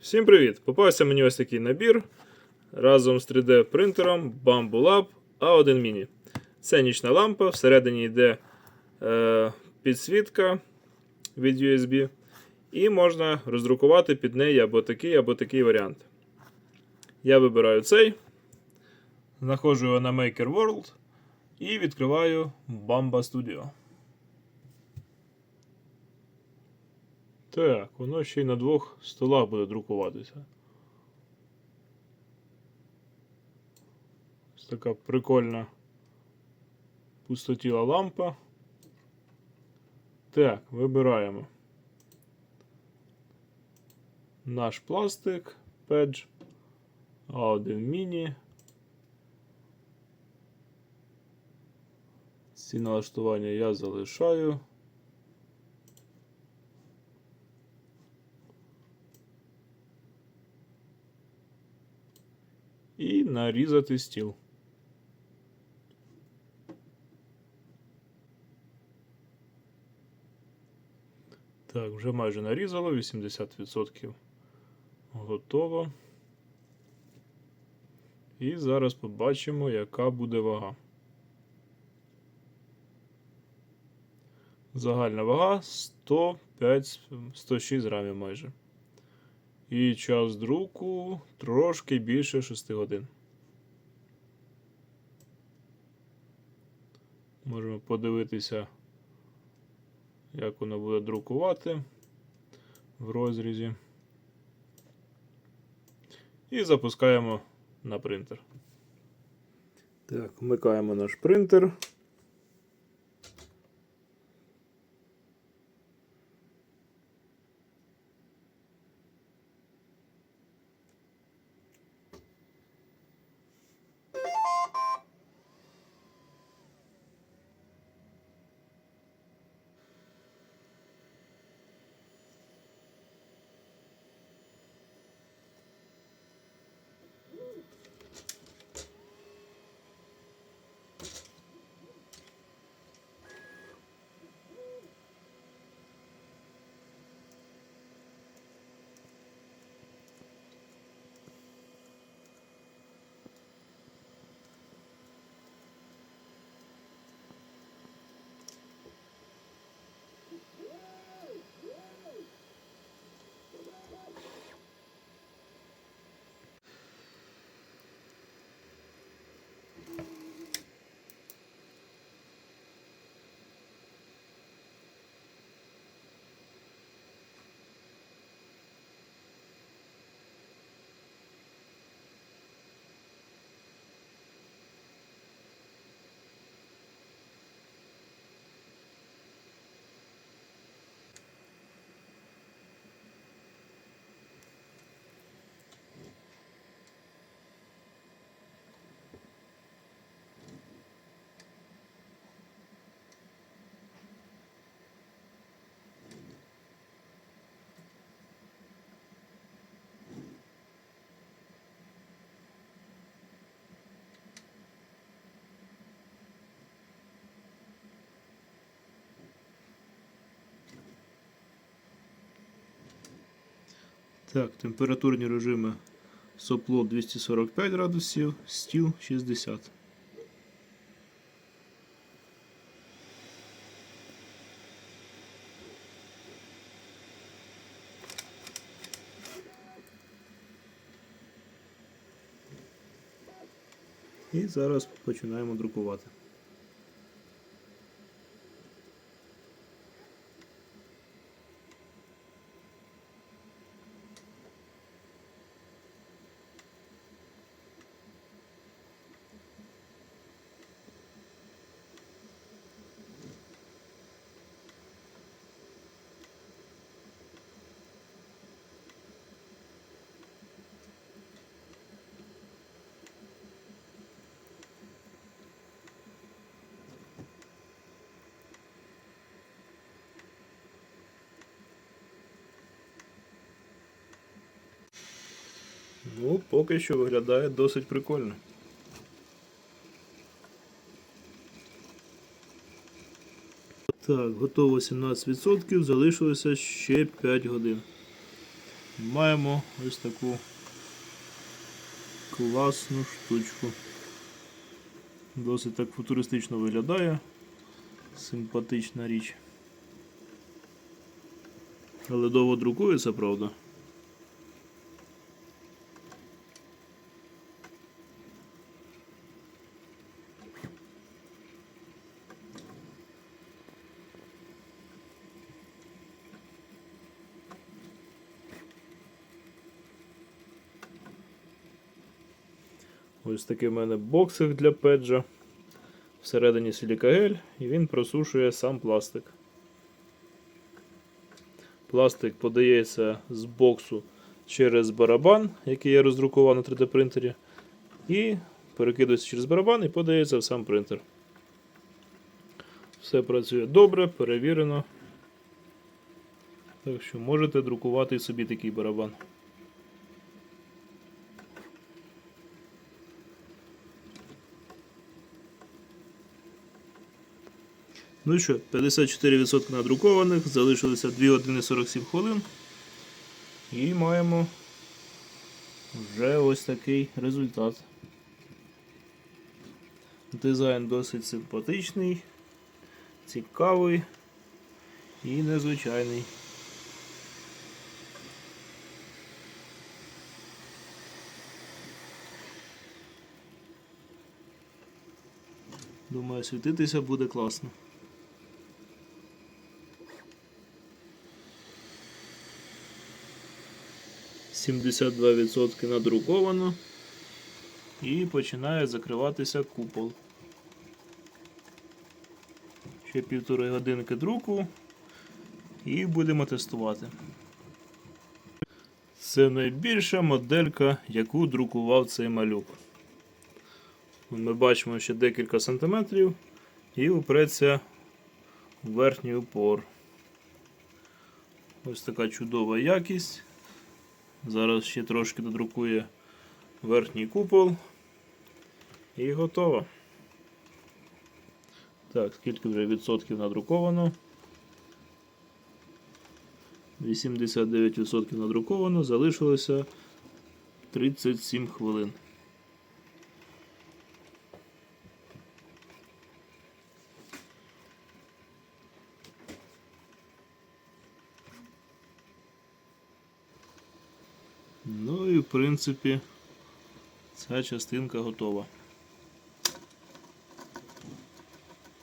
Всім привіт! Попався мені ось такий набір разом з 3D принтером Bamboo Lab A1 Mini. Це нічна лампа, всередині йде е, підсвітка від USB, і можна роздрукувати під неї або такий, або такий варіант. Я вибираю цей, знаходжу його на Maker World і відкриваю Bamba Studio. Так, воно ще й на двох столах буде друкуватися. Ось така прикольна пустотіла лампа. Так, вибираємо наш пластик Pedge A1 Mini. Ці налаштування я залишаю. і нарізати стіл. Так, вже майже нарізало, 80% готово. І зараз побачимо, яка буде вага. Загальна вага 105, 106 грамів майже. І час друку трошки більше 6 годин. Можемо подивитися, як воно буде друкувати в розрізі. І запускаємо на принтер. Так, вмикаємо наш принтер. Так, температурні режими сопло 245 градусів, стіл 60. І зараз починаємо друкувати. Ну, поки що виглядає досить прикольно. Так, готово 17%, залишилося ще 5 годин. маємо ось таку класну штучку. Досить так футуристично виглядає. Симпатична річ. Але довго друкується, правда. Ось такий в мене боксик для педжа. Всередині силікагель і він просушує сам пластик. Пластик подається з боксу через барабан, який я роздрукував на 3D принтері. І перекидується через барабан і подається в сам принтер. Все працює добре, перевірено. Так що можете друкувати собі такий барабан. Ну що, 54% надрукованих, залишилося 2 години 47 хвилин. І маємо вже ось такий результат. Дизайн досить симпатичний, цікавий і незвичайний. Думаю, світитися буде класно. Сімдесят два відсотки надруковано. І починає закриватися купол. Ще півтори годинки друку. І будемо тестувати. Це найбільша моделька, яку друкував цей малюк. Ми бачимо ще декілька сантиметрів і упреться в верхній упор. Ось така чудова якість. Зараз ще трошки додрукує верхній купол. І готово. Так, скільки вже відсотків надруковано? 89% надруковано, залишилося 37 хвилин. Ну і в принципі ця частинка готова.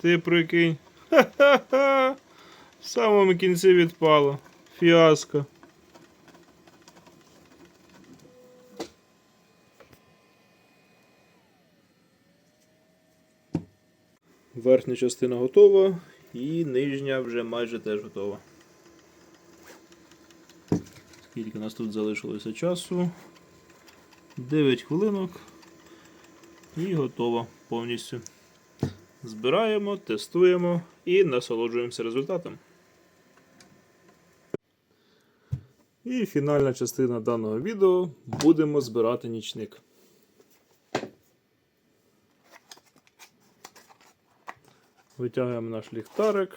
Ти прикинь. Ха-ха-ха! В самому кінці відпало. Фіаско. Верхня частина готова і нижня вже майже теж готова. Скільки у нас тут залишилося часу? 9 хвилинок і готово повністю. Збираємо, тестуємо і насолоджуємося результатом. І фінальна частина даного відео будемо збирати нічник. Витягуємо наш ліхтарик.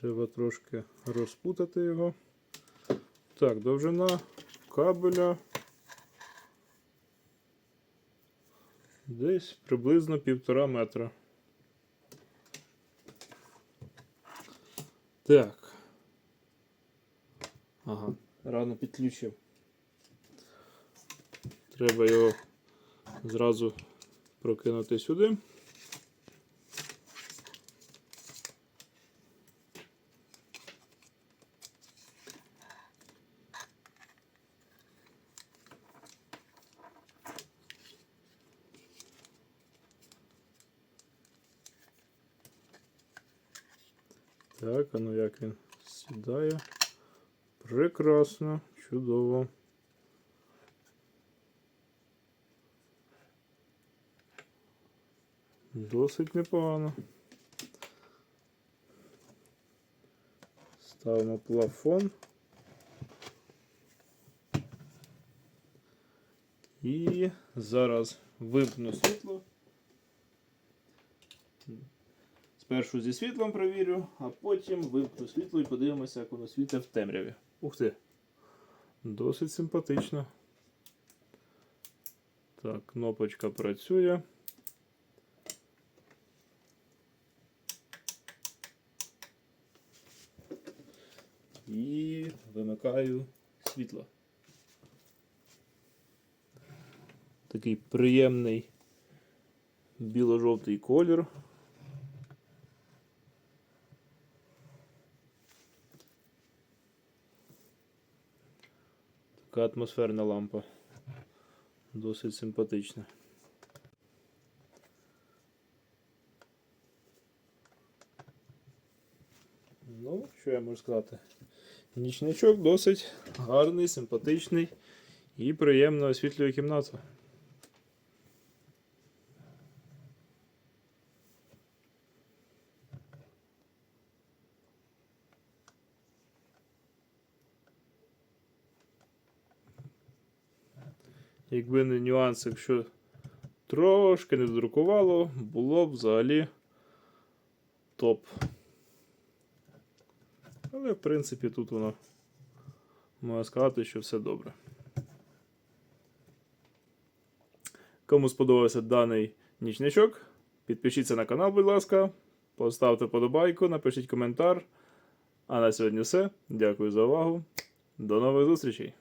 Треба трошки розпутати його. Так, довжина кабеля десь приблизно півтора метра. Так. Ага, рано підключив. Треба його зразу прокинути сюди. Так, ну як він сідає. Прекрасно, чудово. Досить непогано. Ставимо плафон. І зараз вимкну світло. Спершу зі світлом провірю, а потім вимкну світло і подивимося, як воно світить в темряві. Ух ти! Досить симпатично. Так, кнопочка працює. І вимикаю світло. Такий приємний біло-жовтий колір. Така атмосферна лампа. Досить симпатична. Ну, що я можу сказати? Нічничок досить гарний, симпатичний і приємно освітлює кімнату. Якби не нюанс, якщо трошки не додрукувало, було б взагалі топ. Але, в принципі, тут воно можна сказати, що все добре. Кому сподобався даний нічничок, підпишіться на канал, будь ласка, поставте подобайку, напишіть коментар. А на сьогодні все. Дякую за увагу. До нових зустрічей!